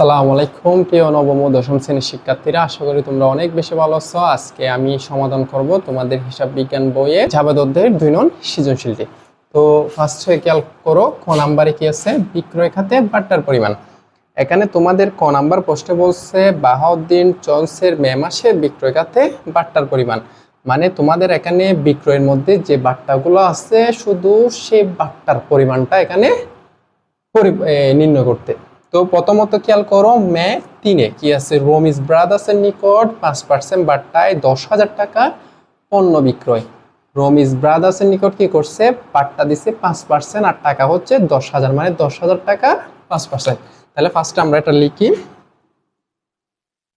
আসসালামু আলাইকুম, প্রিয় নবম ও দশম শ্রেণির শিক্ষার্থীরা। আশা করি তোমরা অনেক বেশি ভালো আছো। আজকে আমি সমাধান করব তোমাদের হিসাব বিজ্ঞান বইয়ে জাবেদ অধ্যায়ের দুই নন সৃজনশীলটি। তো ফার্স্ট হয়ে খেয়াল করো, ক নাম্বারে কি আছে? বিক্রয় খাতে বাট্টার পরিমাণ। এখানে তোমাদের ক নাম্বার প্রশ্নে বলছে, বাহাউদ্দিন চলসের মে মাসে বিক্রয় খাতে বাট্টার পরিমাণ। মানে তোমাদের এখানে বিক্রয়ের মধ্যে যে বাট্টাগুলো আছে, শুধু সেই বাট্টার পরিমাণটা এখানে নির্ণয় করতে। তো প্রথমত খেয়াল করো, মে তিনে কি আছে? রোমিস ব্রাদার্সের নিকট, পাঁচ পার্সেন্ট বাট্টায় দশ হাজার টাকা পণ্য বিক্রয়। রমিস ব্রাদার্সের নিকট কি করছে? বাট্টা দিছে পাঁচ পার্সেন্ট আর টাকা হচ্ছে দশ হাজার মানে দশ হাজার টাকা পাঁচ পার্সেন্ট তাহলে ফার্স্টে আমরা এটা লিখি।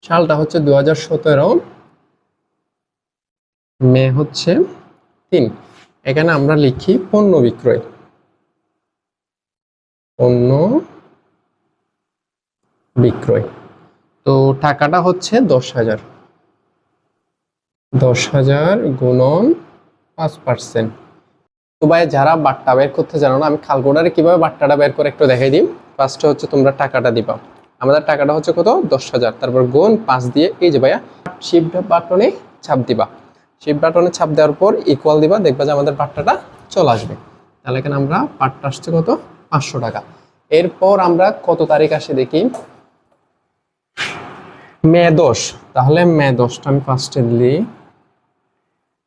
সালটা হচ্ছে দু হাজার সতেরো। মে হচ্ছে তিন। এখানে আমরা লিখি পণ্য বিক্রয়। পণ্য বিক্রয়। তো টাকাটা হচ্ছে দশ হাজার। দশ হাজার গুণন পাঁচ পার্সেন্ট। তো ভাই যারা বাট্টা বের করতে জানো না আমি খালকোটারে কীভাবে বাট্টাটা বের করে একটু দেখাই দিই। ফার্স্টে হচ্ছে তোমরা টাকাটা দিবা। আমাদের টাকাটা হচ্ছে কত? দশ হাজার। তারপর গুণ পাঁচ দিয়ে এই যে ভাইয়া শিফট বাটনে ছাপ দিবা। শিফট বাটনে ছাপ দেওয়ার পর ইকুয়াল দিবা দেখবা যে আমাদের বাট্টাটা চলে আসবে। তাহলে এখানে আমরা পাট্টা আসছে কত? পাঁচশো টাকা। এরপর আমরা কত তারিখ আসে দেখি? মে দশ তাহলে মে দশটা আমি ফার্স্টে দিলি।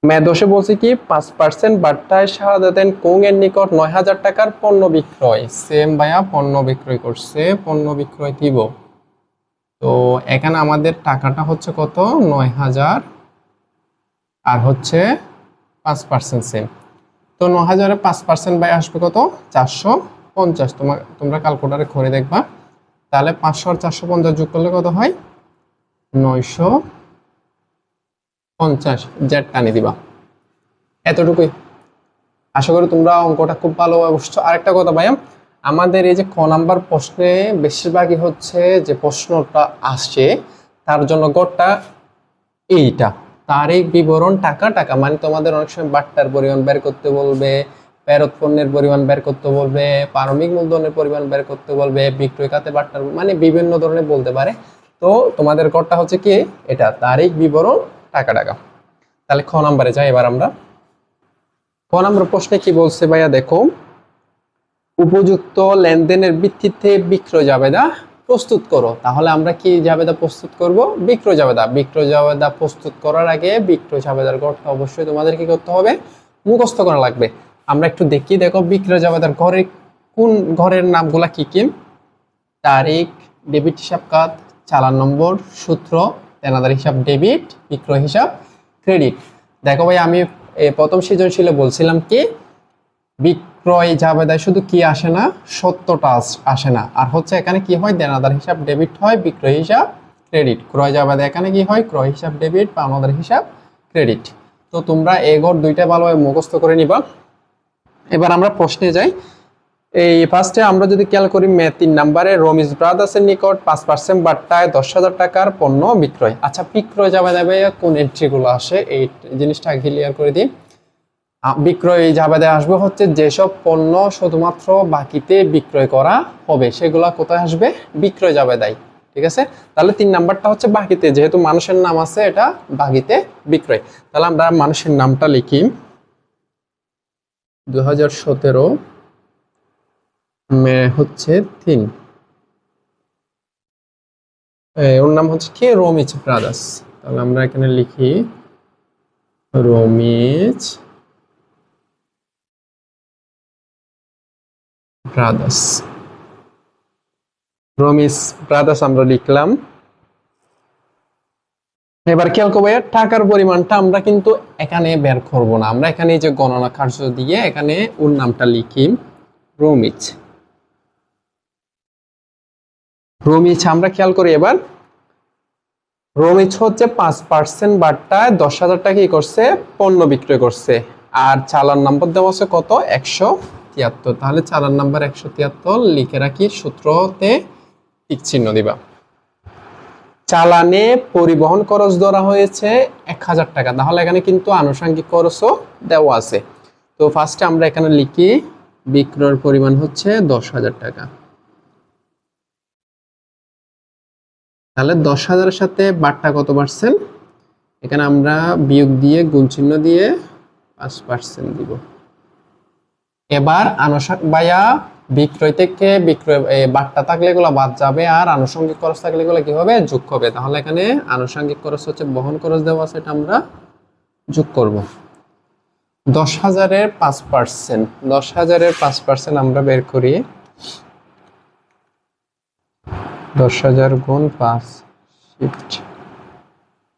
মে দশে বলছি কি, পাঁচ পার্সেন্ট বাট্টায় শাহাদাতেন কোং এর নিকট নয় হাজার টাকার পণ্য বিক্রয়। সেম ভাইয়া, পণ্য বিক্রয় করছে, পণ্য বিক্রয় দিব। তো এখানে আমাদের টাকাটা হচ্ছে কত? নয় হাজার। আর হচ্ছে পাঁচ পার্সেন্ট সেম তো ন হাজারে পাঁচ পার্সেন্ট বাই আসবে কত? চারশো পঞ্চাশ। তোমার তোমরা ক্যালকুলেটারে করে দেখবা। তাহলে পাঁচশো আর চারশো পঞ্চাশ যোগ করলে কত হয়? নয়শো পঞ্চাশ জেড টানি দিবা। এতটুকুই। আশা করি তোমরা অঙ্কটা খুব ভালোভাবে বুঝছ। আরেকটা কথা আমাদের এই যে ক নাম্বার প্রশ্নে বেশিরভাগই হচ্ছে যে প্রশ্নটা আসছে তার জন্য গড়টা এইটা। তার এই বিবরণ, টাকা টাকা। মানে তোমাদের অনেক সময় বাট্টার পরিমাণ বের করতে বলবে, ফেরত পণ্যের পরিমাণ বের করতে বলবে পারমিক মূলধনের পরিমাণ বের করতে বলবে, বিক্রয় খাতে বাট্টার মানে বিভিন্ন ধরনের বলতে পারে। তো তোমাদের করটা হচ্ছে কি? এটা তারিখ, বিবরণ, টাকা টাকা। তাহলে খ নাম্বারে যাই এবার আমরা। খ নাম্বার প্রশ্নে কি বলছে ভাইয়া? দেখো, উপযুক্ত লেনদেনের ভিত্তিতে বিক্রয় জাবেদা প্রস্তুত করো। তাহলে আমরা কি জাবেদা প্রস্তুত করব? বিক্রয় জাবেদা। বিক্রয় জাবেদা প্রস্তুত করার আগে বিক্রয় জাবেদার গড়টা অবশ্যই তোমাদের কি করতে হবে। মুখস্থ করা লাগবে। আমরা একটু দেখি, দেখো, বিক্রয় জাবেদার ঘরে কোন ঘরের নামগুলা কি কি? তারিখ, ডেবিট, হিসাব কাত চালান নম্বর, সূত্র তেনাদার হিসাব, ডেবিট, বিক্রয় হিসাব, ক্রেডিট। দেখো ভাই, আমি প্রথম সৃজনশীলে বলছিলাম কি, বিক্রয় জাবেদায় শুধু কি আসে না, সত্যটা আস- না। আর হচ্ছে এখানে কি হয়? দেনাদার হিসাব, ডেবিট হয়, বিক্রয় হিসাব, ক্রেডিট। ক্রয় জাবেদা এখানে কি হয়? ক্রয় হিসাব, ডেবিট পাওনাদার হিসাব, ক্রেডিট। তো তোমরা এগোর দুইটা ভালোভাবে মুখস্থ করে নিবা। এবার আমরা প্রশ্নে যাই। এই ফার্স্টে আমরা যদি খেয়াল করি মে তিন নাম্বারে রমিজ ব্রাদার্সের নিকট, পাঁচ পার্সেন্ট বাট্টায় দশ হাজার টাকার পণ্য বিক্রয়। আচ্ছা বিক্রয় যাবে যাবে কোন এন্ট্রিগুলো আসে? এই জিনিসটা ক্লিয়ার করে দিই। বিক্রয় জাবেদে আসবে হচ্ছে যেসব পণ্য শুধুমাত্র বাকিতে বিক্রয় করা হবে, সেগুলো কোথায় আসবে? বিক্রয় জাবেদায় ঠিক আছে? তাহলে তিন নাম্বারটা হচ্ছে বাকিতে, যেহেতু মানুষের নাম আছে, এটা বাকিতে বিক্রয়। তাহলে আমরা মানুষের নামটা লিখি। দু হাজার সতেরো হচ্ছে তিন। ওর নাম হচ্ছে কি? রমিজ ব্রাদার্স। তাহলে আমরা এখানে লিখি রমিজ ব্রাদার্স। রমিজ ব্রাদার্স আমরা লিখলাম। এবার খেয়াল করব টাকার পরিমাণটা আমরা কিন্তু এখানে বের করব না। আমরা এখানে যে গণনা কার্য দিয়ে এখানে ওর নামটা লিখি রমিজ রমিজ আমরা খেয়াল করি এবার। রমিজ হচ্ছে পাঁচ পার্সেন্ট বাট্টায় দশ হাজার টাকা কি করছে, পণ্য বিক্রয় করছে। আর চালান নাম্বার দেওয়া আছে কত? একশো তিয়াত্তর। তাহলে চালান নাম্বার একশো তিয়াত্তর, লিখে রাখি সূত্রতে টিক চিহ্ন দিবা। চালানে পরিবহন খরচ ধরা হয়েছে এক হাজার টাকা। তাহলে এখানে কিন্তু আনুষঙ্গিক খরচও দেওয়া আছে। তো ফার্স্টে আমরা এখানে লিখি, বিক্রয়ের পরিমাণ হচ্ছে দশ হাজার টাকা। তাহলে দশ হাজারের সাথে বারটা কত পার্সেন্ট এখানে আমরা বিয়োগ দিয়ে গুণ চিহ্ন দিয়ে পাঁচ পার্সেন্ট দিব। এবার আনুষঙ্গ বায়া বিক্রয় থেকে বিক্রয় বাট্টা থাকলে এগুলো বাদ যাবে আর আনুষঙ্গিক খরচ থাকলে এগুলো কি হবে? যোগ হবে। তাহলে এখানে আনুষঙ্গিক খরচ হচ্ছে বহন খরচ দেওয়া এটা আমরা যোগ করব। দশ হাজারের পাঁচ পার্সেন্ট দশ হাজারের পাঁচ পার্সেন্ট আমরা বের করি। দশ হাজার গুণ পাঁচ শিফট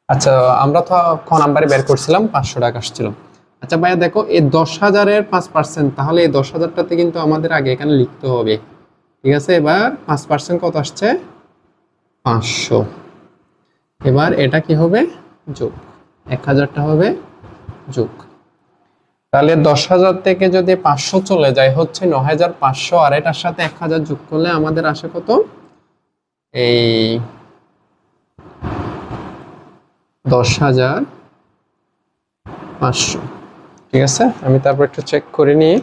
আচ্ছা আমরা তো ক নাম্বারে বের করছিলাম, পাঁচশো টাকা আসছিল। আচ্ছা ভাইয়া, দেখো, এই দশ হাজারের পাঁচ পার্সেন্ট তাহলে এই দশ হাজারটাতে কিন্তু আমাদের আগে এখানে লিখতে হবে। ঠিক আছে, এবার পাঁচ পার্সেন্ট কত আসছে? পাঁচশো। এবার এটা কি হবে? যোগ। এক হাজারটা হবে যোগ। তাহলে দশ হাজার থেকে যদি পাঁচশো চলে যায়, হচ্ছে ন হাজার পাঁচশো, আর এটার সাথে এক হাজার যোগ করলে আমাদের আসে কত? এই দশ হাজার পাঁচশো। ঠিক আছে? আমি তারপর একটু চেক করে নিই।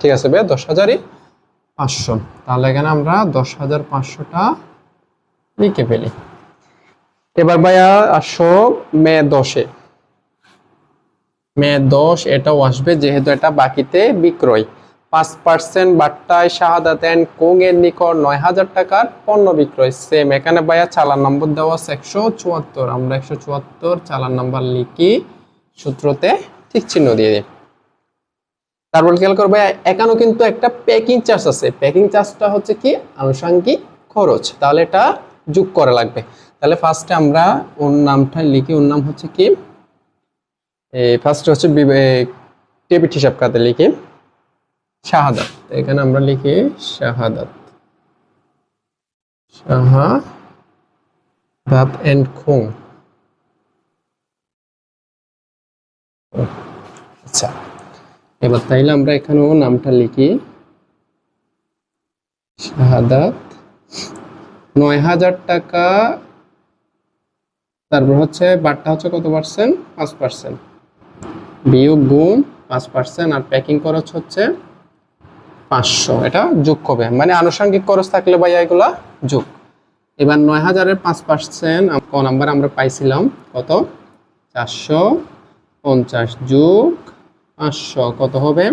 ঠিক আছে ভাইয়া, দশ হাজারই পাঁচশো। তাহলে এখানে আমরা দশ হাজার পাঁচশোটা লিখে ফেলি। এবার ভাইয়া আসো মে দশে। মে দশ, এটাও আসবে যেহেতু এটা বাকিতে বিক্রয়। পাঁচ পার্সেন্ট বাট্টায় শাহাদাত অ্যান্ড কোং এর নিকট নয় হাজার টাকার পণ্য বিক্রয়। সেম এখানে ভাইয়া চালান নম্বর দেওয়া আছে একশো চুয়াত্তর। আমরা একশো চুয়াত্তর চালান নাম্বার লিখি, সূত্রতে ঠিক চিহ্ন দিয়ে দিই। তারপর খেয়াল করবে এখানেও কিন্তু একটা প্যাকিং চার্জ আছে। প্যাকিং চার্জটা হচ্ছে কি? আনুষঙ্গিক খরচ। তাহলে এটা যোগ করা লাগবে। তাহলে ফার্স্টে আমরা ওর নামটা লিখি, ওর নাম হচ্ছে কি? ফার্স্টে হচ্ছে ডেবিট হিসাব খাতে লিখি। শাহাদাত, এখানে আমরা লিখি শাহাদাত। এন্ড খুং আচ্ছা এবার তাইলে আমরা এখানে এখানেও নামটা লিখি। শাহাদাত, নয় হাজার টাকা তারপর হচ্ছে বারটা হচ্ছে কত পার্সেন্ট? পাঁচ পার্সেন্ট। বিয়োগ গুণ পাঁচ পার্সেন্ট আর প্যাকিং খরচ হচ্ছে পাঁচশো। এটা যোগ হবে। মানে আনুষঙ্গিক খরচ থাকলে ভাইয়া এগুলা যোগ। এবার নয় হাজারের পাঁচ পার্সেন্ট ক নাম্বার আমরা পাইছিলাম কত? চারশো পঞ্চাশ যোগ পাঁচশো। কত হবে?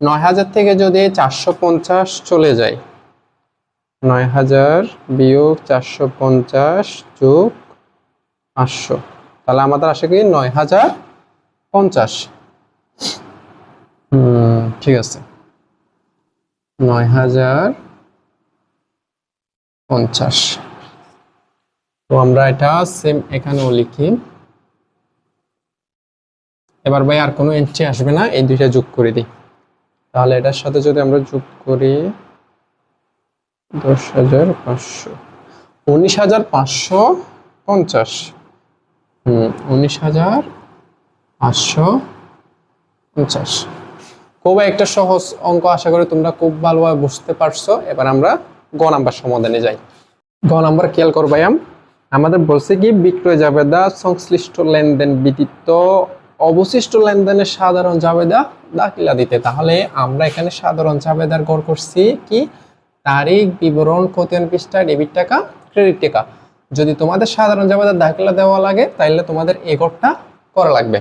নয় হাজার থেকে যদি চারশো পঞ্চাশ চলে যায় নয় হাজার বিয়োগ চারশো পঞ্চাশ যোগ পাঁচশো। তাহলে আমাদের আসে কি? নয় হাজার পঞ্চাশ। ঠিক আছে। নয় হাজার পঞ্চাশ। তো আমরা এটা সেম এখানেও লিখি। এবার ভাই আর কোনো এন্ট্রি আসবে না, এই দুইটা যোগ করে দিই। তাহলে এটার সাথে যদি আমরা যোগ করি দশ হাজার পাঁচশো। উনিশ হাজার পাঁচশো পঞ্চাশ। হুম, উনিশ হাজার পাঁচশো পঞ্চাশ। খুব একটা সহজ অঙ্ক, আশা করি তোমরা খুব ভালোভাবে বুঝতে পারছ। এবার আমরা গ নাম্বার সমাধানে যাই। গ নাম্বার খেয়াল করবায়াম আমাদের বলছে কি, বিক্রয় জাবেদা, সংশ্লিষ্ট লেনদেন ব্যতীত অবশিষ্ট লেনদেনের সাধারণ জাবেদা দাখিলা দিতে। তাহলে আমরা এখানে সাধারণ জাবেদার গড় করছি কি? তারিখ, বিবরণ, খতিয়ান পৃষ্ঠা ডেবিট টাকা ক্রেডিট টাকা। যদি তোমাদের সাধারণ জাবেদার দাখিলা দেওয়া লাগে তাহলে তোমাদের এ করা লাগবে।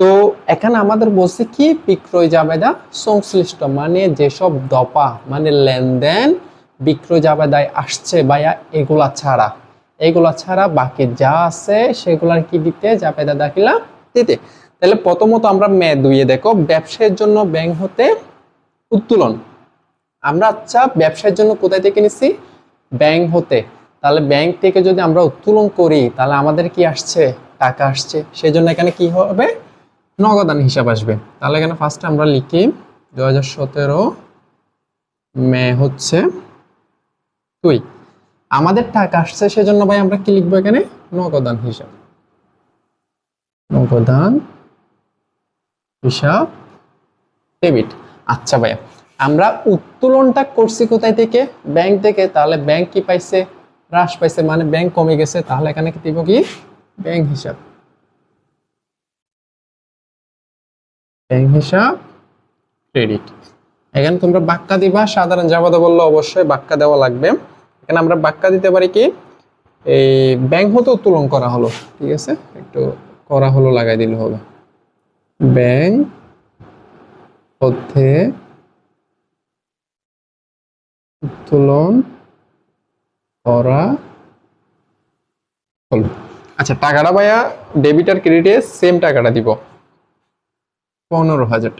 তো এখানে আমাদের বলছে কি, বিক্রয় জাবেদা সংশ্লিষ্ট মানে যেসব দপা মানে লেনদেন বিক্রয় জাবেদায় আসছে ভাইয়া, এগুলা ছাড়া। এগুলা ছাড়া বাকি যা আছে, সেগুলার কি দিতে, জাবেদা দাখিলা দিতে। তাহলে প্রথমত আমরা মে দুইয়ে দেখো, ব্যবসায়ের জন্য ব্যাংক হতে উত্তোলন। আমরা আচ্ছা ব্যবসার জন্য কোথায় থেকে নিছি? ব্যাংক হতে। তাহলে ব্যাংক থেকে যদি আমরা উত্তোলন করি, তাহলে আমাদের কি আসছে? টাকা আসছে। সেই জন্য এখানে কি হবে? নগদান হিসাব আসবে। তাহলে এখানে ফার্স্টে আমরা লিখি দু হাজার সতেরো মে হচ্ছে দুই। আমাদের টাকা আসছে, সেজন্য ভাই আমরা কি লিখব এখানে? নগদান হিসাব। নগদান হিসাব ডেবিট আচ্ছা ভাইয়া। আমরা উত্তোলনটা করছি কোথায় থেকে? ব্যাংক থেকে। তাহলে ব্যাংক কি পাইছে? হ্রাস পাইছে মানে ব্যাংক কমে গেছে। তাহলে এখানে কি দিব কি? ব্যাংক হিসাব। ব্যাংক হিসাব, ক্রেডিট। এখানে তোমরা বাক্কা দিবা। সাধারণ জাবাদা বললে অবশ্যই বাক্কা দেওয়া লাগবে। এখানে আমরা বাক্কা দিতে পারি কি? এই ব্যাংক হতে উত্তোলন করা হলো। ঠিক আছে? একটু করা হলো, লাগাই দিলে হবে। ব্যাংক হতে উত্তোলন করা হলো। আচ্ছা টাকাটা ভাইয়া ডেবিট আর ক্রেডিটে সেম টাকাটা দিব। পনেরো হাজার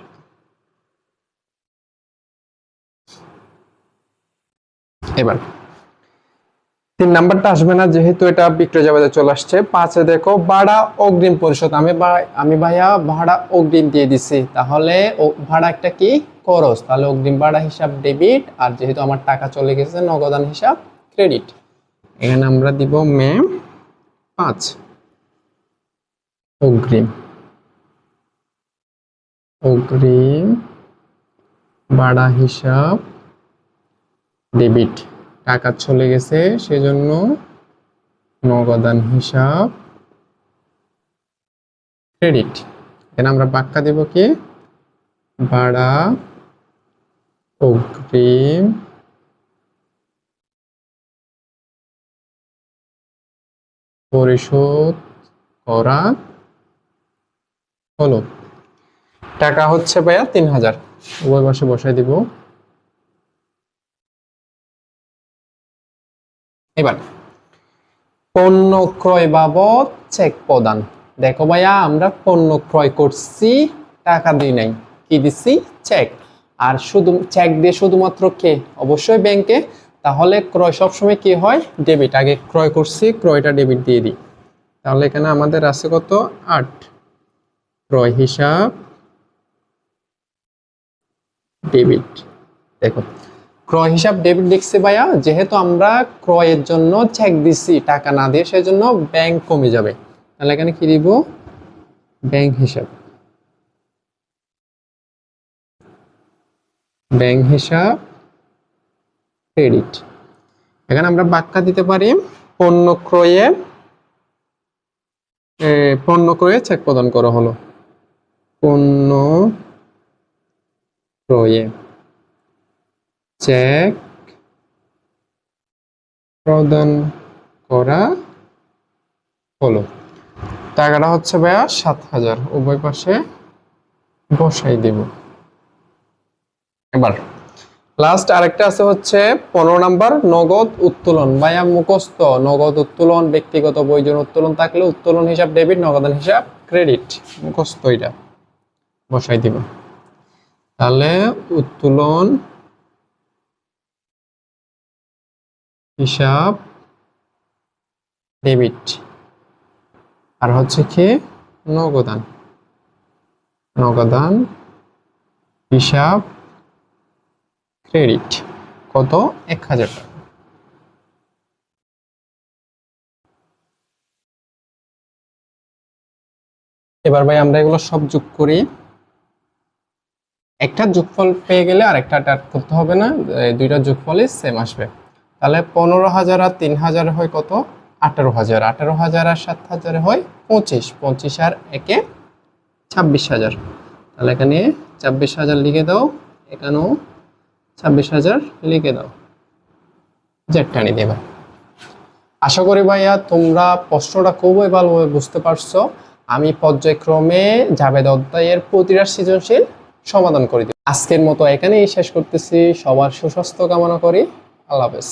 এবার, তিন নাম্বারটা আসবে না, যেহেতু এটা বিক্রয় জাবেদে চলে আসছে। পাঁচে দেখো, ভাড়া অগ্রিম পরিশোধ। আমি আমি ভাইয়া ভাড়া অগ্রিম দিয়ে দিছি। তাহলে ভাড়া একটা কি? খরচ, তাহলে অগ্রিম ভাড়া হিসাব ডেবিট আর যেহেতু আমার টাকা চলে গেছে নগদান হিসাব ক্রেডিট এখানে আমরা দিব মে পাঁচ। অগ্রিম। অগ্রিম ভাড়া হিসাব ডেবিট টাকা চলে গেছে, সেজন্য নগদান হিসাব ক্রেডিট এখানে আমরা বাক্যা দেব কি? ভাড়া অগ্রিম পরিশোধ করা হলো। টাকা হচ্ছে ভাইয়া তিন হাজার। উভয় পাশে বসাই দিব। এবার, পণ্য ক্রয় বাবদ চেক প্রদান। দেখো ভাইয়া, আমরা পণ্য ক্রয় করছি, টাকা দিই নাই। কি দিছি? চেক আর শুধু চেক দিয়ে শুধুমাত্র কে? অবশ্যই ব্যাংকে তাহলে ক্রয় সবসময় কি হয়? ডেবিট আগে ক্রয় করছি, ক্রয়টা ডেবিট দিয়ে দিই। তাহলে এখানে আমাদের আছে কত? আট। ক্রয় হিসাব ডেবিট দেখো, ক্রয় হিসাব ডেবিট লিখছে ভাইয়া। যেহেতু আমরা ক্রয়ের জন্য চেক দিছি, টাকা না দিয়ে, সেজন্য ব্যাংক কমে যাবে। তাহলে এখানে কি দিব? ব্যাংক হিসাব। ব্যাংক হিসাব, ক্রেডিট। এখানে আমরা বাক্যা দিতে পারি, পণ্য ক্রয়ে পণ্য ক্রয়ে চেক প্রদান করা হলো। পণ্য ক্রয়ে চেক প্রদান করা হলো। টাকাটা হচ্ছে ভাইয়া সাত হাজার, উভয় পাশে বসাই দেব। এবার লাস্ট আরেকটা আছে হচ্ছে পনেরো নাম্বার, নগদ উত্তোলন। ভাইয়া মুখস্থ, নগদ উত্তোলন, ব্যক্তিগত বৈজন উত্তোলন থাকলে উত্তোলন হিসাব ডেবিট নগদান হিসাব ক্রেডিট মুখস্থ এটা। বসাই দিব। তাহলে উত্তোলন হিসাব ডেবিট আর হচ্ছে কি? নগদান। নগদান হিসাব ক্রেডিট কত? এক হাজার টাকা। এবার ভাই আমরা এগুলো সব যোগ করি। একটা যোগফল পেয়ে গেলে আরেকটা অ্যাড করতে হবে না দুইটা যোগফলই সেম আসবে। তাহলে পনেরো হাজার আর তিন হাজার হয় কত? আঠারো হাজার। আঠারো হাজার আর সাত হাজার হয় পঁচিশ। পঁচিশ আর একে ছাব্বিশ হাজার। তাহলে এখানে ছাব্বিশ হাজার লিখে দাও। এখানেও ছাব্বিশ হাজার লিখে দাও। জেটটা টানি দেবে। আশা করি ভাইয়া তোমরা প্রশ্নটা খুবই ভালোভাবে বুঝতে পারছ। আমি পর্যায়ক্রমে জাবেদ অধ্যায়ের প্রতিটা সৃজনশীল সমাধান করে দিই। আজকের মতো এখানেই শেষ করতেছি। সবার সুস্বাস্থ্য কামনা করি। আল্লাহ হাফেজ।